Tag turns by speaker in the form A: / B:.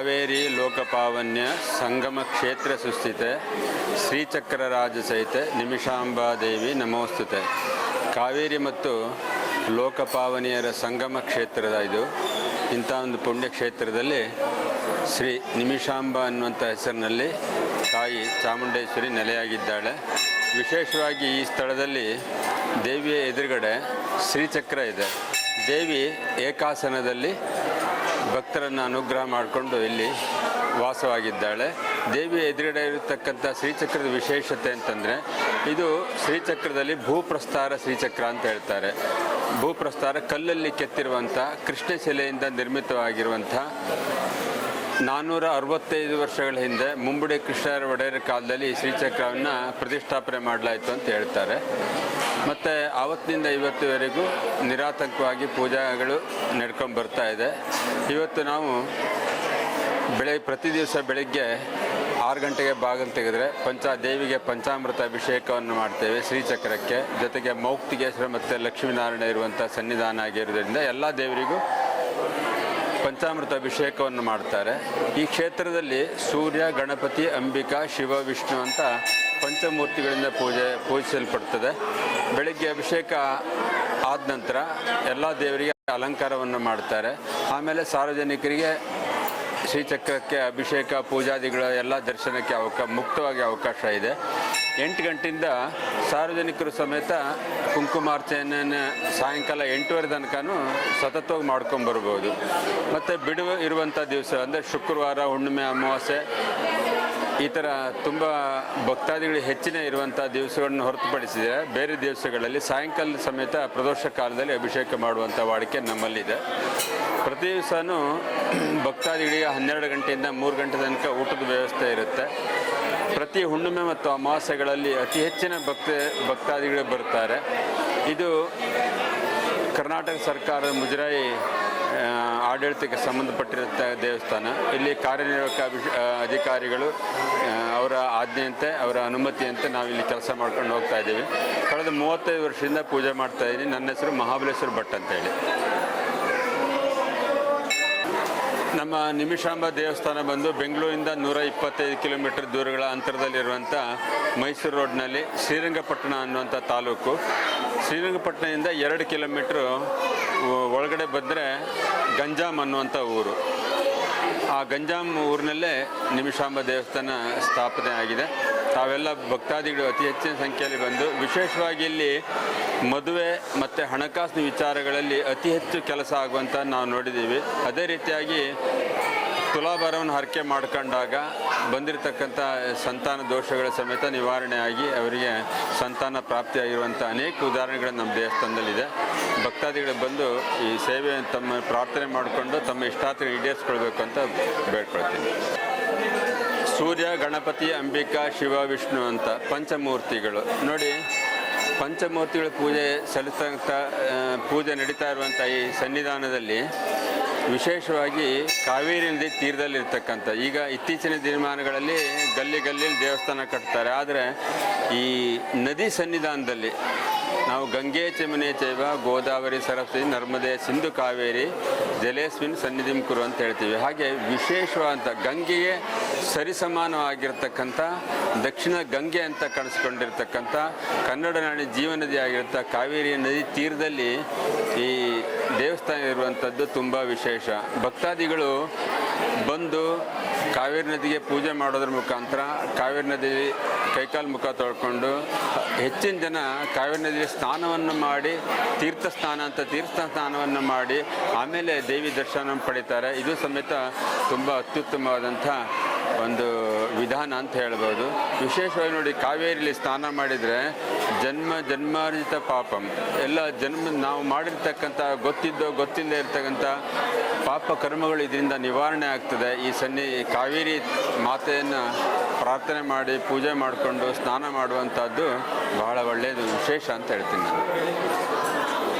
A: ಕಾವೇರಿ ಲೋಕಪಾವನ್ಯ ಸಂಗಮ ಕ್ಷೇತ್ರ ಸುಸ್ಥಿತೆ ಸಹಿತ ನಿಮಿಷಾಂಬಾದೇವಿ ನಮೋಸ್ತುತೆ. ಕಾವೇರಿ ಮತ್ತು ಲೋಕಪಾವನಿಯರ ಸಂಗಮ ಕ್ಷೇತ್ರದ ಇದು. ಇಂಥ ಒಂದು ಪುಣ್ಯಕ್ಷೇತ್ರದಲ್ಲಿ ಶ್ರೀ ನಿಮಿಷಾಂಬ ಅನ್ನುವಂಥ ಹೆಸರಿನಲ್ಲಿ ತಾಯಿ ಚಾಮುಂಡೇಶ್ವರಿ ನೆಲೆಯಾಗಿದ್ದಾಳೆ. ವಿಶೇಷವಾಗಿ ಈ ಸ್ಥಳದಲ್ಲಿ ದೇವಿಯ ಎದುರುಗಡೆ ಶ್ರೀಚಕ್ರ ಇದೆ. ದೇವಿ ಏಕಾಸನದಲ್ಲಿ ಭಕ್ತರನ್ನು ಅನುಗ್ರಹ ಮಾಡಿಕೊಂಡು ಇಲ್ಲಿ ವಾಸವಾಗಿದ್ದಾಳೆ. ದೇವಿ ಎದುರುಗಡೆ ಇರತಕ್ಕಂಥ ಶ್ರೀಚಕ್ರದ ವಿಶೇಷತೆ ಅಂತಂದರೆ, ಇದು ಶ್ರೀಚಕ್ರದಲ್ಲಿ ಭೂಪ್ರಸ್ತಾರ ಶ್ರೀಚಕ್ರ ಅಂತ ಹೇಳ್ತಾರೆ. ಭೂಪ್ರಸ್ತಾರ ಕಲ್ಲಲ್ಲಿ ಕೆತ್ತಿರುವಂಥ ಕೃಷ್ಣಶಿಲೆಯಿಂದ ನಿರ್ಮಿತವಾಗಿರುವಂಥ ನಾನ್ನೂರ ಅರವತ್ತೈದು ವರ್ಷಗಳ ಹಿಂದೆ ಮುಂಬಡಿ ಕೃಷ್ಣರ ಒಡೆಯರ ಕಾಲದಲ್ಲಿ ಶ್ರೀಚಕ್ರವನ್ನು ಪ್ರತಿಷ್ಠಾಪನೆ ಮಾಡಲಾಯಿತು ಅಂತ ಹೇಳ್ತಾರೆ. ಮತ್ತು ಆವತ್ತಿನಿಂದ ಇವತ್ತುವರೆಗೂ ನಿರಾತಂಕವಾಗಿ ಪೂಜಾಗಳು ನಡ್ಕೊಂಡು ಬರ್ತಾ ಇದೆ. ಇವತ್ತು ನಾವು ಬೆಳೆ, ಪ್ರತಿ ದಿವಸ ಬೆಳಗ್ಗೆ ಆರು ಗಂಟೆಗೆ ಬಾಗಿಲು ತೆಗೆದರೆ ಪಂಚ, ದೇವಿಗೆ ಪಂಚಾಮೃತ ಅಭಿಷೇಕವನ್ನು ಮಾಡ್ತೇವೆ ಶ್ರೀಚಕ್ರಕ್ಕೆ. ಜೊತೆಗೆ ಮೌಕ್ತಿಗೇಶ್ವರ ಮತ್ತು ಲಕ್ಷ್ಮೀನಾರಾಯಣ ಇರುವಂಥ ಸನ್ನಿಧಾನ ಆಗಿರೋದ್ರಿಂದ ಎಲ್ಲ ದೇವರಿಗೂ ಪಂಚಾಮೃತ ಅಭಿಷೇಕವನ್ನು ಮಾಡ್ತಾರೆ. ಈ ಕ್ಷೇತ್ರದಲ್ಲಿ ಸೂರ್ಯ, ಗಣಪತಿ, ಅಂಬಿಕಾ, ಶಿವ, ವಿಷ್ಣು ಅಂತ ಪಂಚಮೂರ್ತಿಗಳಿಂದ ಪೂಜೆ, ಪೂಜಿಸಲ್ಪಡ್ತದೆ. ಬೆಳಿಗ್ಗೆ ಅಭಿಷೇಕ ಆದ ನಂತರ ಎಲ್ಲ ದೇವರಿಗೆ ಅಲಂಕಾರವನ್ನು ಮಾಡ್ತಾರೆ. ಆಮೇಲೆ ಸಾರ್ವಜನಿಕರಿಗೆ ಶ್ರೀಚಕ್ರಕ್ಕೆ ಅಭಿಷೇಕ, ಪೂಜಾದಿಗಳ ಎಲ್ಲ ದರ್ಶನಕ್ಕೆ ಅವಕಾಶ ಮುಕ್ತವಾಗಿ ಅವಕಾಶ ಇದೆ. ಎಂಟು ಗಂಟೆಯಿಂದ ಸಾರ್ವಜನಿಕರು ಸಮೇತ ಕುಂಕುಮಾರ್ಚನೆಯನ್ನು ಸಾಯಂಕಾಲ ಎಂಟುವರೆ ತನಕನೂ ಸತತವಾಗಿ ಮಾಡ್ಕೊಂಬರ್ಬೋದು ಮತ್ತು ಬಿಡುವು ಇರುವಂಥ ದಿವಸ, ಅಂದರೆ ಶುಕ್ರವಾರ ಹುಣ್ಣಿಮೆ, ಅಮಾವಾಸ್ಯೆ ಈ ಥರ ತುಂಬ ಭಕ್ತಾದಿಗಳು ಹೆಚ್ಚಿನ ಇರುವಂಥ ದಿವಸಗಳನ್ನು ಹೊರತುಪಡಿಸಿದರೆ ಬೇರೆ ದಿವಸಗಳಲ್ಲಿ ಸಾಯಂಕಾಲ ಸಮೇತ ಪ್ರದೋಷ ಕಾಲದಲ್ಲಿ ಅಭಿಷೇಕ ಮಾಡುವಂಥ ವಾಡಿಕೆ ನಮ್ಮಲ್ಲಿದೆ. ಪ್ರತಿ ದಿವಸನೂ ಭಕ್ತಾದಿಗಳಿಗೆ ಹನ್ನೆರಡು ಗಂಟೆಯಿಂದ ಮೂರು ಗಂಟೆ ತನಕ ಊಟದ ವ್ಯವಸ್ಥೆ ಇರುತ್ತೆ. ಪ್ರತಿ ಹುಣ್ಣಿಮೆ ಮತ್ತು ಅಮಾವಾಸ್ಯೆಗಳಲ್ಲಿ ಅತಿ ಹೆಚ್ಚಿನ ಭಕ್ತ ಭಕ್ತಾದಿಗಳು ಬರ್ತಾರೆ. ಇದು ಕರ್ನಾಟಕ ಸರ್ಕಾರ ಮುಜರಾಯಿ ಆಡಳಿತಕ್ಕೆ ಸಂಬಂಧಪಟ್ಟಿರುತ್ತ ದೇವಸ್ಥಾನ. ಇಲ್ಲಿ ಕಾರ್ಯನಿರ್ವಾಹಕ ಅಧಿಕಾರಿಗಳು ಅವರ ಆಜ್ಞೆಯಂತೆ, ಅವರ ಅನುಮತಿಯಂತೆ ನಾವು ಇಲ್ಲಿ ಕೆಲಸ ಮಾಡ್ಕೊಂಡು ಹೋಗ್ತಾ ಇದ್ದೀವಿ. ಕಳೆದ ಮೂವತ್ತೈದು ವರ್ಷದಿಂದ ಪೂಜೆ ಮಾಡ್ತಾ ಇದ್ದೀನಿ. ನನ್ನ ಹೆಸರು ಮಹಾಬಲೇಶ್ವರ ಭಟ್ ಅಂತೇಳಿ ನಮ್ಮ ನಿಮಿಷಾಂಬ ದೇವಸ್ಥಾನ ಬಂದು ಬೆಂಗಳೂರಿಂದ ನೂರ ಇಪ್ಪತ್ತೈದು ಕಿಲೋಮೀಟರ್ ದೂರಗಳ ಅಂತರದಲ್ಲಿರುವಂಥ ಮೈಸೂರು ರೋಡ್ನಲ್ಲಿ ಶ್ರೀರಂಗಪಟ್ಟಣ ಅನ್ನುವಂಥ ತಾಲೂಕು. ಶ್ರೀರಂಗಪಟ್ಟಣದಿಂದ ಎರಡು ಕಿಲೋಮೀಟ್ರು ಒಳಗಡೆ ಬಂದರೆ ಗಂಜಾಮ್ ಅನ್ನುವಂಥ ಊರು. ಆ ಗಂಜಾಮ್ ಊರಿನಲ್ಲೇ ನಿಮಿಷಾಂಬ ದೇವಸ್ಥಾನ ಸ್ಥಾಪನೆ ಆಗಿದೆ. ತಾವೆಲ್ಲ ಭಕ್ತಾದಿಗಳು ಅತಿ ಹೆಚ್ಚಿನ ಸಂಖ್ಯೆಯಲ್ಲಿ ಬಂದು, ವಿಶೇಷವಾಗಿ ಇಲ್ಲಿ ಮದುವೆ ಮತ್ತು ಹಣಕಾಸಿನ ವಿಚಾರಗಳಲ್ಲಿ ಅತಿ ಹೆಚ್ಚು ಕೆಲಸ ಆಗುವಂಥ ನಾವು ನೋಡಿದ್ದೀವಿ. ಅದೇ ರೀತಿಯಾಗಿ ತುಲಾಭಾರವನ್ನು ಹರಕೆ ಮಾಡ್ಕೊಂಡಾಗ ಬಂದಿರತಕ್ಕಂಥ ಸಂತಾನ ದೋಷಗಳ ಸಮೇತ ನಿವಾರಣೆಯಾಗಿ ಅವರಿಗೆ ಸಂತಾನ ಪ್ರಾಪ್ತಿಯಾಗಿರುವಂಥ ಅನೇಕ ಉದಾಹರಣೆಗಳು ನಮ್ಮ ದೇವಸ್ಥಾನದಲ್ಲಿದೆ. ಭಕ್ತಾದಿಗಳು ಬಂದು ಈ ಸೇವೆ ತಮ್ಮ ಪ್ರಾರ್ಥನೆ ಮಾಡಿಕೊಂಡು ತಮ್ಮ ಇಷ್ಟಾರ್ಥ ಈಡೇರಿಸ್ಕೊಳ್ಬೇಕು ಅಂತ ಬೇಡ್ಕೊಳ್ತೀನಿ. ಸೂರ್ಯ, ಗಣಪತಿ, ಅಂಬಿಕಾ, ಶಿವ, ವಿಷ್ಣು ಅಂತ ಪಂಚಮೂರ್ತಿಗಳು. ನೋಡಿ, ಪಂಚಮೂರ್ತಿಗಳ ಪೂಜೆ ಸಲ್ಲಿಸಂಥ ಪೂಜೆ ನಡೀತಾ ಇರುವಂಥ ಈ ಸನ್ನಿಧಾನದಲ್ಲಿ ವಿಶೇಷವಾಗಿ ಕಾವೇರಿ ನದಿ ತೀರದಲ್ಲಿರ್ತಕ್ಕಂಥ, ಈಗ ಇತ್ತೀಚಿನ ದಿನಮಾನಗಳಲ್ಲಿ ಗಲ್ಲಿ ಗಲ್ಲಿ ದೇವಸ್ಥಾನ ಕಟ್ತಾರೆ. ಆದರೆ ಈ ನದಿ ಸನ್ನಿಧಾನದಲ್ಲಿ ನಾವು ಗಂಗೆ ಚಮನೆ ಚೈವ ಗೋದಾವರಿ ಸರಸ್ವತಿ, ನರ್ಮದೆ, ಸಿಂಧು ಕಾವೇರಿ, ಜಲೇಸ್ವಿನ್ ಸನ್ನಿಧಿಂ ಕುರು ಅಂತ ಹೇಳ್ತೀವಿ. ಹಾಗೆ ವಿಶೇಷವಾದಂಥ ಗಂಗೆಗೆ ಸರಿಸಮಾನವಾಗಿರ್ತಕ್ಕಂಥ, ದಕ್ಷಿಣ ಗಂಗೆ ಅಂತ ಕಾಣಿಸ್ಕೊಂಡಿರ್ತಕ್ಕಂಥ ಕನ್ನಡ ನಾಡಿ ಜೀವನದಿ ಆಗಿರುತ್ತ ಕಾವೇರಿ ನದಿ ತೀರದಲ್ಲಿ ಈ ದೇವಸ್ಥಾನ ಇರುವಂಥದ್ದು ತುಂಬ ವಿಶೇಷ. ಭಕ್ತಾದಿಗಳು ಬಂದು ಕಾವೇರಿ ನದಿಗೆ ಪೂಜೆ ಮಾಡೋದ್ರ ಮುಖಾಂತರ ಕಾವೇರಿ ನದಿ ಕೈಕಾಲು ಮುಖ ತೊಳ್ಕೊಂಡು ಹೆಚ್ಚಿನ ಜನ ಕಾವೇರಿ ನದಿಯಲ್ಲಿ ಸ್ನಾನವನ್ನು ಮಾಡಿ ತೀರ್ಥ ಸ್ನಾನ ಅಂತ ತೀರ್ಥ ಸ್ನಾನವನ್ನು ಮಾಡಿ, ಆಮೇಲೆ ದೇವಿ ದರ್ಶನ ಪಡಿತಾರೆ. ಇದು ಸಮೇತ ತುಂಬ ಅತ್ಯುತ್ತಮವಾದಂಥ ಒಂದು ವಿಧಾನ ಅಂತ ಹೇಳ್ಬೋದು. ವಿಶೇಷವಾಗಿ ನೋಡಿ ಕಾವೇರಿಲಿ ಸ್ನಾನ ಮಾಡಿದರೆ ಜನ್ಮ ಜನ್ಮಾರ್ಜಿತ ಪಾಪಂ. ಎಲ್ಲ ಜನ್ಮ ನಾವು ಮಾಡಿರ್ತಕ್ಕಂಥ ಗೊತ್ತಿದ್ದೋ ಗೊತ್ತಿಲ್ಲದೆ ಇರ್ತಕ್ಕಂಥ ಪಾಪ ಕರ್ಮಗಳು ಇದರಿಂದ ನಿವಾರಣೆ ಆಗ್ತದೆ. ಈ ಸನ್ನಿ ಕಾವೇರಿ ಮಾತೆಯನ್ನು ಪ್ರಾರ್ಥನೆ ಮಾಡಿ ಪೂಜೆ ಮಾಡಿಕೊಂಡು ಸ್ನಾನ ಮಾಡುವಂಥದ್ದು ಬಹಳ ಒಳ್ಳೆಯದು, ವಿಶೇಷ ಅಂತ ಹೇಳ್ತೀನಿ ನಾನು.